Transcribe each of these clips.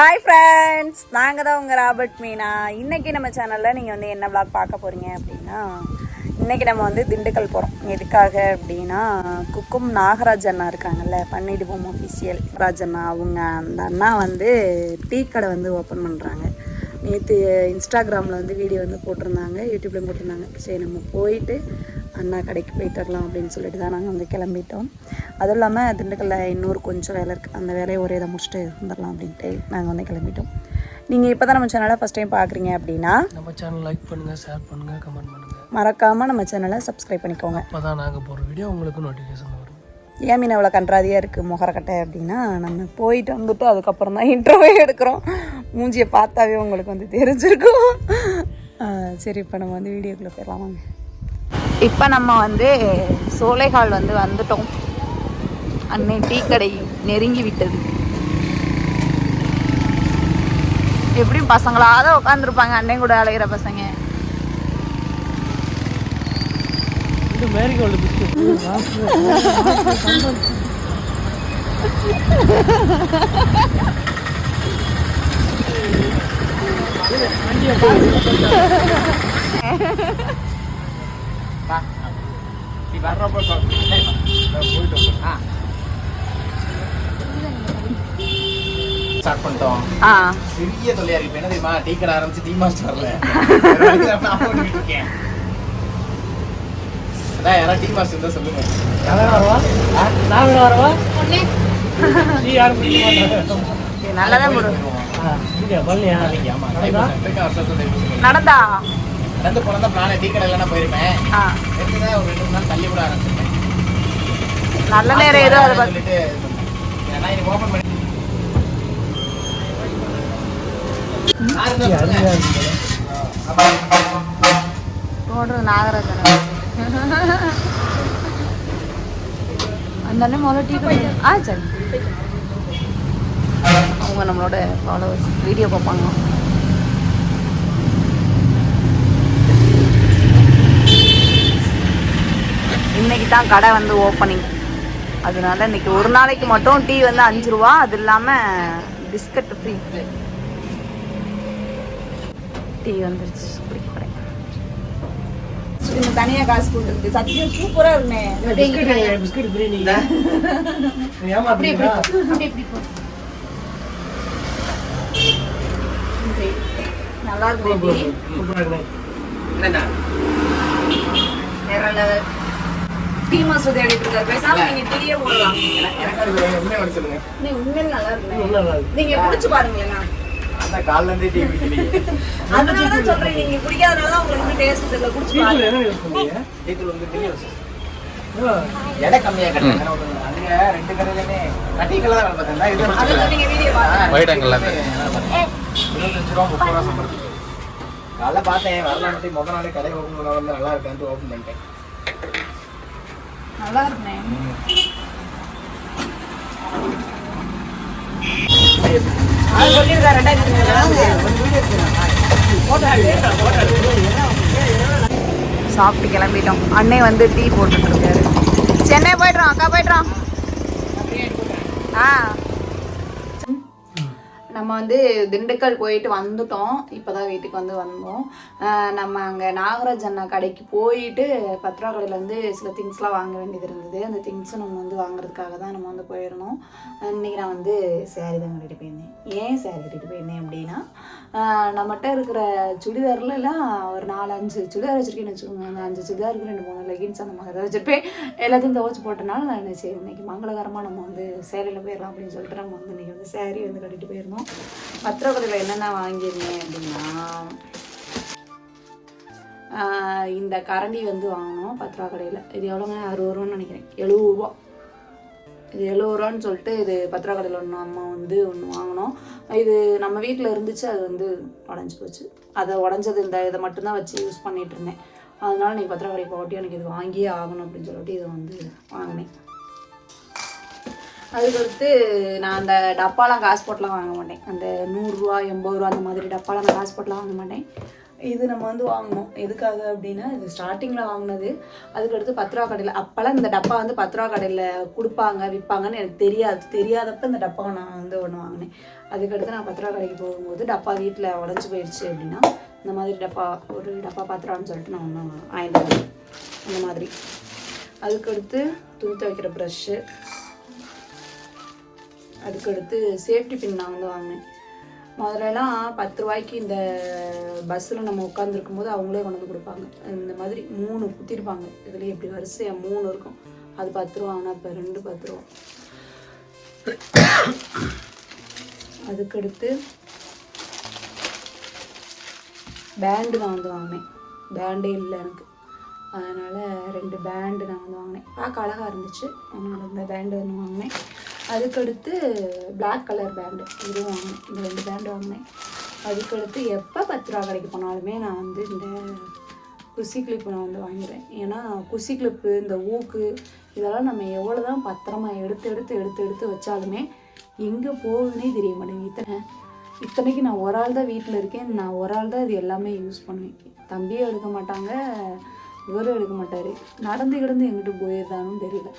Hi friends நாங்கள் தான் உங்கள் ராபர்ட் மீனா. இன்றைக்கி நம்ம சேனலில் நீங்கள் வந்து என்ன ப்ளாக் பார்க்க போகிறீங்க அப்படின்னா இன்றைக்கி நம்ம வந்து திண்டுக்கல் போகிறோம் எதுக்காக அப்படின்னா குக்கும் நாகராஜ் அண்ணா இருக்காங்கல்ல பன்னிடுவோம் ஒஃபிஷியல் ராஜ் அண்ணா அவங்க அந்த அண்ணா வந்து டீ கடை வந்து ஓப்பன் பண்ணுறாங்க நேற்று இன்ஸ்டாகிராமில் வந்து வீடியோ வந்து போட்டிருந்தாங்க. யூடியூப்லேயும் போட்டிருந்தாங்க. சரி நம்ம போயிட்டு அண்ணா கடைக்கு போயிட்டு வரலாம் அப்படின்னு சொல்லிட்டு தான் நாங்கள் வந்து கிளம்பிட்டோம். அதுவும் இல்லாமல் திண்டுக்கல்ல இன்னொரு கொஞ்சம் வேலை இருக்குது அந்த வேலையை ஒரே இதை முடிச்சுட்டு வந்துடலாம் அப்படின்ட்டு நாங்கள் வந்து கிளம்பிட்டோம். நீங்கள் இப்போ தான் நம்ம சேனலை ஃபஸ்ட் டைம் பார்க்குறீங்க அப்படின்னா நம்ம சேனல் லைக் பண்ணுங்க ஷேர் பண்ணுங்க கமெண்ட் பண்ணுங்க. மறக்காமல் நம்ம சேனலை சப்ஸ்கிரைப் பண்ணிக்கோங்க. அப்பதான் நாங்க போற வீடியோ உங்களுக்கு நோட்டிஃபிகேஷன் ஏன் மீன் அவ்வளோ கன்றாதியாக இருக்குது முகரக்கட்டை அப்படின்னா நம்ம போயிட்டு வந்துட்டு அதுக்கப்புறம் தான் இன்டர்வியூ எடுக்கிறோம். மூஞ்சியை பார்த்தாவே உங்களுக்கு வந்து தெரிஞ்சிருக்கும். சரி இப்போ நம்ம வந்து வீடியோக்குள்ளே போயிடலாம் வாங்க. இப்போ நம்ம வந்து சோலைகால் வந்து வந்துட்டோம். அன்னை டீ கடை நெருங்கி விட்டது. எப்படியும் பசங்களாத உட்காந்துருப்பாங்க அன்னை கூட அலைகிற பசங்க. இது மேரிகோல்டு பிஸ்கட் ஸ்டார்ட் பண்ணிட்டோம். பெரிய தொல்லையா இருக்கு. என்ன தெரியுமா? டீ கடை ஆரம்பிச்சு டீ மாஸ்டர் வரல இருக்கேன் அதான் யாராவது டீ மாஸ்டர் இருந்தா சொல்லுங்க. வரவா நான் வேணா வரவா நீ யாரும் தெரியும் நடந்தா? நடந்து? போனதா பிளான டீ கடையில நான் போயிருப்பேன் ஒரு ரெண்டு நாள் தள்ளி கூட ஆரம்பிச்சிருக்கேன். நல்ல நேரம் ஏதோ அதை சொல்லிட்டு ஏன்னா இன்னைக்கு ஓபன் பண்ணி. போடுறது நாகராஜன். அந்த அண்ணன் முதல்ல டீ கடை ஆ சரி. அவங்க நம்மளோட ஃபாலோவர்ஸ் வீடியோ பார்ப்பாங்க. இன்னைக்கு தான் கடை வந்து ஓப்பனிங் அதனால இன்னைக்கு ஒரு நாளைக்கு மட்டும் டீ வந்து அஞ்சு ரூபா. அது இல்லாமல் பிஸ்கட் ஃப்ரீ டீ வந்துருச்சு. குடிக்கிறேன் போகிறேன் தனியாக காசு கொடுத்துருக்கு சத்தியம் சூப்பராக இருக்குமே. பிஸ்கட் நல்லா இருக்கு டீ சூப்பரா மாசம் தேடிட்டு இருக்காரு. பேசாம நீங்க டீயே போடலாம். நீ உண்மையில நல்லா இருக்கு இன்னும் நல்லா இருக்கு. நீங்க குடிச்சு பாருங்களேன் அதான் காலைல இருந்தே டீ குடிக்கிறீங்க. அதனால தான் சொல்றேன் நீங்க குடிக்காதனால தான் உங்களுக்கு டேஸ்ட் தெரியல. குடிச்சு டீ தூள் பாருங்க. என்ன யூஸ் பண்ணீங்க டீ தூள் வந்து டீ யூஸ் எடை கம்மியா கட்டுறாங்க அதுங்க ரெண்டு கடையிலுமே நான் டீ கடை தான் பார்த்தேன் இது நீங்க வீடியோ பாருங்க. சம்பளம். காலைல பார்த்தேன் வரலான்ட்டு முத நாளே கடை பண்ண வந்து நல்லா ஓப்பன் பண்ணிட்டேன். நல்லா அது சாப்பிட்டு கிளம்பிட்டோம். அண்ணே வந்து டீ போட்டுட்டு இருக்காரு. சென்னை போயிடுறோம் அக்கா போயிடுறோம் ஆ. நம்ம வந்து திண்டுக்கல் போயிட்டு வந்துட்டோம். இப்போதான் வீட்டுக்கு வந்து வந்தோம். நம்ம அங்கே நாகராஜ் அண்ணா கடைக்கு போயிட்டு பத்ரா கடையில் வந்து சில திங்ஸ்லாம் வாங்க வேண்டியது இருந்தது. அந்த திங்ஸை நம்ம வந்து வாங்குறதுக்காக தான் நம்ம வந்து போயிருந்தோம் இன்றைக்கி நான் வந்து சேரீ தான் கட்டிட்டு போயிருந்தேன். ஏன் சேரீ கட்டிட்டு போயிருந்தேன் அப்படின்னா நம்மகிட்ட இருக்கிற சுடிதார்ல ஒரு நாலு அஞ்சு சுடிதார் வச்சுருக்கேன்னு வச்சுக்கோங்க அந்த அஞ்சு சுடிதாருக்கு ரெண்டு மூணு லெகின்ஸ் அந்த மாதிரி தான் வச்சிருப்பேன். எல்லாத்தையும் துவச்சி போட்டனால நான் சரி இன்னைக்கு மங்களகரமாக நம்ம வந்து சேலையில் போயிடலாம் அப்படின்னு சொல்லிட்டு நம்ம வந்து இன்னைக்கு வந்து சேரீ வந்து கட்டிட்டு போயிருந்தோம். மற்றவர்கள் என்னென்ன வாங்கியிருந்தேன் அப்படின்னா இந்த கரண்டி வந்து வாங்கினோம் பத்து ரூபா கடையில். இது எவ்வளோங்க? அறுபது ரூபான்னு நினைக்கிறேன். எழுபது ரூபா. இது எழுபது ரூபான்னு சொல்லிட்டு இது பத்து ரூபா கடையில் ஒன்று அம்மா வந்து ஒன்று வாங்கினோம். இது நம்ம வீட்டில் இருந்துச்சு அது வந்து உடஞ்சி போச்சு. அதை உடஞ்சது இந்த இதை மட்டும்தான் வச்சு யூஸ் பண்ணிகிட்டு இருந்தேன். அதனால நீ பத்து ரூபா கடைக்கு போட்டி எனக்கு இது வாங்கியே ஆகணும் அப்படின்னு சொல்லிட்டு இதை வந்து வாங்கினேன். அதுக்கடுத்து நான் அந்த டப்பாலாம் காசு போட்டெலாம் வாங்க மாட்டேன். அந்த நூறுரூவா எண்பது ரூபா அந்த மாதிரி டப்பாலாம் நான் காசு போட்டுலாம் வாங்க மாட்டேன். இது நம்ம வந்து வாங்கினோம் எதுக்காக அப்படின்னா இது ஸ்டார்டிங்கில் வாங்கினது. அதுக்கடுத்து பத்து ரூபா கடையில் அப்போல்லாம் இந்த டப்பா வந்து பத்து ரூபா கடையில் கொடுப்பாங்க விற்பாங்கன்னு எனக்கு தெரியாது. தெரியாதப்ப இந்த டப்பாவை நான் வந்து ஒன்று வாங்கினேன். அதுக்கடுத்து நான் பத்து ரூபா கடைக்கு போகும்போது டப்பா வீட்டில் உடஞ்சி போயிடுச்சு அப்படின்னா இந்த மாதிரி டப்பா ஒரு டப்பா பத்து ரூபான்னு சொல்லிட்டு நான் ஒன்று வாங்கிட்டு அந்த மாதிரி. அதுக்கடுத்து துணி துவைக்கிற ப்ரஷ்ஷு அதுக்கடுத்து சேஃப்டி பின் நான் வந்து வாங்கினேன். முதல்லலாம் பத்து ரூபாய்க்கு இந்த பஸ்ஸில் நம்ம உட்காந்துருக்கும் போது அவங்களே கொண்டு வந்து கொடுப்பாங்க. இந்த மாதிரி மூணு குத்திருப்பாங்க. இதில் எப்படி வரிசையாக மூணு இருக்கும். அது பத்து ரூபா ஆனால் இப்போ ரெண்டு பத்து ரூபா. அதுக்கடுத்து பேண்டு நான் வந்து வாங்கினேன். பேண்டே இல்லை எனக்கு. அதனால் ரெண்டு பேண்டு நான் வந்து வாங்கினேன். பார்க்க அழகாக இருந்துச்சு. அதனால் இந்த பேண்டு ஒன்று வாங்கினேன். அதுக்கடுத்து பிளாக் கலர் பேண்டு இது வாங்கினேன். இந்த ரெண்டு பேண்டு வாங்கினேன். அதுக்கடுத்து எப்போ பத்து ரூபா கடைக்கு போனாலுமே நான் வந்து இந்த குசி கிளிப்பு நான் வந்து வாங்கிடுறேன் ஏன்னா குசி கிளிப்பு இந்த ஊக்கு இதெல்லாம் நம்ம எவ்வளோ தான் பத்திரமா எடுத்து எடுத்து எடுத்து எடுத்து வச்சாலுமே எங்கே போகுதுன்னே தெரிய மாட்டேங்குது. இத்தனை இத்தனைக்கு நான் ஒரு ஆள் தான் வீட்டில் இருக்கேன். நான் ஒரு ஆள் தான் இது எல்லாமே யூஸ் பண்ணுவேன். தம்பியும் எடுக்க மாட்டாங்க. இவரும் எடுக்க மாட்டார். நடந்து கிடந்து எங்கிட்டு போயிருந்தானும் தெரியல.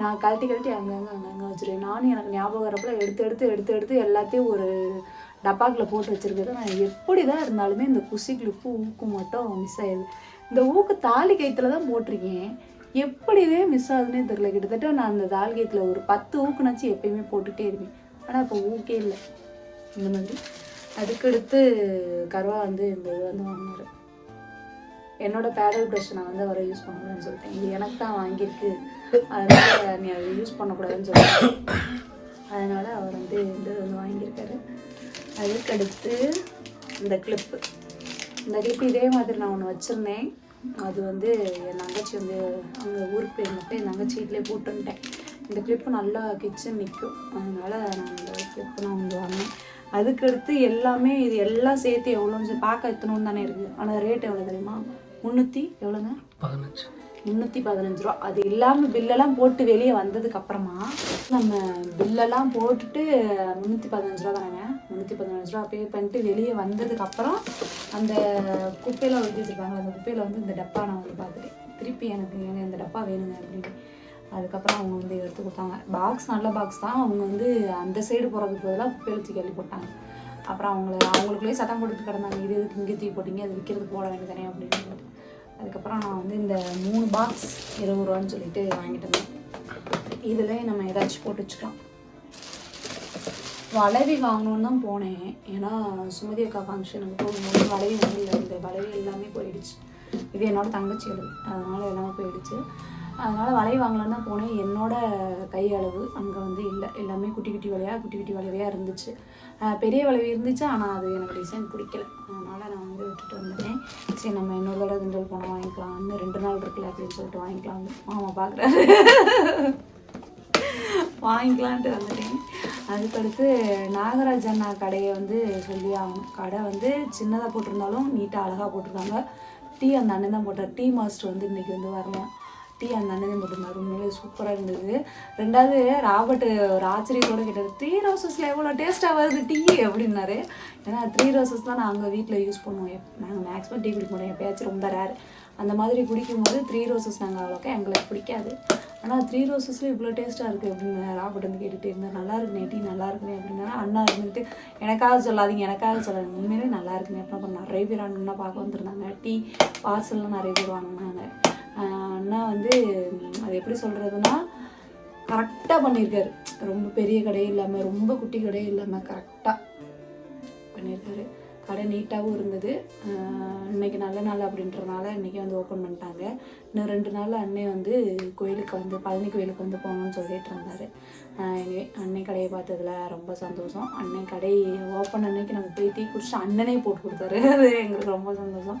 நான் கழட்டி கழட்டி அங்கங்கே அங்கங்கே வச்சுருவேன். நானும் எனக்கு ஞாபகம் வரப்போ எடுத்து எடுத்து எடுத்து எடுத்து எல்லாத்தையும் ஒரு டப்பாக்கில் போட்டு வச்சுருக்கிறது நான் எப்படி தான் இருந்தாலுமே இந்த குசி கிளிப்பு ஊக்கு மட்டும் மிஸ் ஆயிடுது. இந்த ஊக்கு தாலி கயிற்றுல தான் போட்டிருக்கேன். எப்படிவே மிஸ் ஆகுதுன்னே தெரியல. கிட்டத்தட்ட நான் அந்த தாலி கயிற்றுல ஒரு பத்து ஊக்குனாச்சும் எப்பயுமே போட்டுகிட்டே இருப்பேன். ஆனால் இப்போ ஊக்கே இல்லை. இந்த மாதிரி. அதுக்கடுத்து கருவா வந்து இந்த இது வந்து வாங்கினார். என்னோட பேடல் ப்ரஷ் நான் வந்து அவரை யூஸ் பண்ணணும்னு சொல்லிட்டேன். இது எனக்கு தான் வாங்கியிருக்கு. அதனால நீ அதை யூஸ் பண்ணக்கூடாதுன்னு சொல்லிட்டேன். அதனால அவர் வந்து இது வந்து வாங்கியிருக்காரு. அதுக்கடுத்து இந்த கிளிப்பு இந்த கிளிப்பு இதே மாதிரி நான் ஒன்று வச்சுருந்தேன். அது வந்து என் தங்கச்சி வந்து அங்கே ஊருக்கு போயிருந்தப்ப என் தங்கச்சி வீட்டிலே போட்டுன்ட்டேன். இந்த கிளிப்பு நல்லா கிச்சன் நிற்கும் அதனால் நான் இந்த கிளிப்பு நான் வந்து வாங்கினேன். அதுக்கடுத்து எல்லாமே இது எல்லாம் சேர்த்து எவ்வளோன்னு சொல்லி பார்க்க எத்தணும் தானே இருக்குது ஆனால் ரேட் எவ்வளோ தெரியுமா? முந்நூற்றி எவ்வளோங்க? பதினஞ்சு. முந்நூற்றி பதினஞ்சு ரூபா. அது இல்லாமல் பில்லெல்லாம் போட்டு வெளியே வந்ததுக்கு அப்புறமா நம்ம பில்லெல்லாம் போட்டுட்டு முந்நூற்றி பதினஞ்சு ரூபா தானேங்க? முந்நூற்றி பதினஞ்சு ரூபா பே பண்ணிட்டு வெளியே வந்ததுக்கு அப்புறம் அந்த குப்பையில் ஒட்டி வச்சுருப்பாங்க அந்த குப்பையில் வந்து இந்த டப்பா நான் வந்து பார்த்துட்டேன். திருப்பி எனக்கு ஏங்க இந்த டப்பா வேணுங்க அப்படின்னு அதுக்கப்புறம் அவங்க வந்து எடுத்து கொடுத்தாங்க. பாக்ஸ் நல்ல பாக்ஸ் தான். அவங்க வந்து அந்த சைடு போகிறதுக்கு பதிலாக குப்பையில் தூக்கி அள்ளி போட்டாங்க. அப்புறம் அவங்கள அவங்களுக்குள்ளேயே சட்டம் போட்டுட்டு கிடந்தாங்க. இது எதுக்கு இங்கே தூக்கி போட்டீங்க? அது விற்கிறதுக்கு போட வேண்டியதானே அப்படின்னு அதுக்கப்புறம் நான் வந்து இந்த மூணு பாக்ஸ் இருபது ரூபான்னு சொல்லிட்டு வாங்கிட்டு வந்தேன். இதில் நம்ம ஏதாச்சும் போட்டு வச்சுக்கலாம். வளவி வாங்கணுன்னு தான் போனேன். ஏன்னா சுமதி அக்கா ஃபங்க்ஷனுக்கு போகும்போது வளவி வந்து இந்த வளவி எல்லாமே போயிடுச்சு. இது என்னோடய தங்கச்சி அளவு அதனால் எல்லாமே போயிடுச்சு. அதனால் வலை வாங்கலான்னு தான் போனேன். என்னோட கை அளவு அங்கே வந்து இல்லை. எல்லாமே குட்டி குட்டி வளையாக குட்டி குட்டி வளைவையாக இருந்துச்சு. பெரிய வளைவு இருந்துச்சு ஆனால் அது எனக்கு டிசைன் பிடிக்கல. அதனால் நான் வந்து விட்டுட்டு வந்துட்டேன். சரி நம்ம இன்னொரு தடவை திண்டல் போனால் வாங்கிக்கலாம் இன்னும் ரெண்டு நாள் இருக்குல்ல அப்படின்னு சொல்லிட்டு வாங்கிக்கலாம் மாமா பார்க்குறாரு வாங்கிக்கலான்ட்டு வந்துட்டேன். அதுக்கடுத்து நாகராஜ் அண்ணா கடையை வந்து சொல்லி ஆகணும். கடை வந்து சின்னதாக போட்டிருந்தாலும் நீட்டாக அழகாக போட்டிருக்காங்க. டீ அந்த அண்ணன் தான் போட்டார். டீ மாஸ்டர் வந்து இன்றைக்கி வந்து வரணும் டீ அந்த அண்ணன் போட்டிருந்தார் உண்மையிலே சூப்பராக இருந்தது. ரெண்டாவது ராபர்ட் ஒரு ஆச்சரியத்தோட கேட்டார் த்ரீ ரோசஸில் எவ்வளோ டேஸ்ட்டாக வருது டீ அப்படின்னாரு. ஏன்னா த்ரீ ரோசஸ் தான் நாங்கள் வீட்டில் யூஸ் பண்ணுவோம். எப் நாங்கள் மேக்ஸிமம் டீ குடிக்க முடியும் எப்பயாச்சும் ரொம்ப ரேர் அந்த மாதிரி குடிக்கும்போது த்ரீ ரோசஸ் நாங்கள் அவ்வளோக்கா எங்களுக்கு பிடிக்காது. ஆனால் த்ரீ ரோசஸில் இவ்வளோ டேஸ்ட்டாக இருக்குது அப்படின்னு ராபர்ட் வந்து கேட்டுகிட்டே இருந்தார். நல்லா இருக்குண்ணே டீ நல்லா இருக்குனே அப்படின்னா அண்ணா இருந்துட்டு எனக்காக சொல்லாதீங்க எனக்காக சொல்லாதீங்க. உண்மையிலே நல்லா இருக்குண்ணே அப்புறம் நிறைய பேர் அண்ணா பார்க்க வந்திருந்தாங்க. டீ பார்சல்லாம் நிறைய பேர் வாங்கினாங்க. அண்ணா வந்து அது எப்படி சொல்கிறதுனா கரெக்டாக பண்ணியிருக்காரு. ரொம்ப பெரிய கடையும் இல்லாமல் ரொம்ப குட்டி கடையும் இல்லாமல் கரெக்டாக பண்ணியிருக்காரு. கடை நீட்டாகவும் இருந்தது. இன்றைக்கி இன்னைக்கு நல்ல நாள் அப்படின்றனால இன்றைக்கி வந்து ஓப்பன் பண்ணிட்டாங்க. இன்னும் ரெண்டு நாள் அண்ணே வந்து கோயிலுக்கு வந்து பழனி கோயிலுக்கு வந்து போகணும்னு சொல்லிட்டு இருந்தார். அண்ணன் அன்னை கடையை பார்த்ததுல ரொம்ப சந்தோஷம். அன்னை கடை ஓப்பன் அன்னைக்கு நம்ம போய் டீ குடிச்சு அண்ணனே போட்டு கொடுத்தாரு. அது எங்களுக்கு ரொம்ப சந்தோஷம்.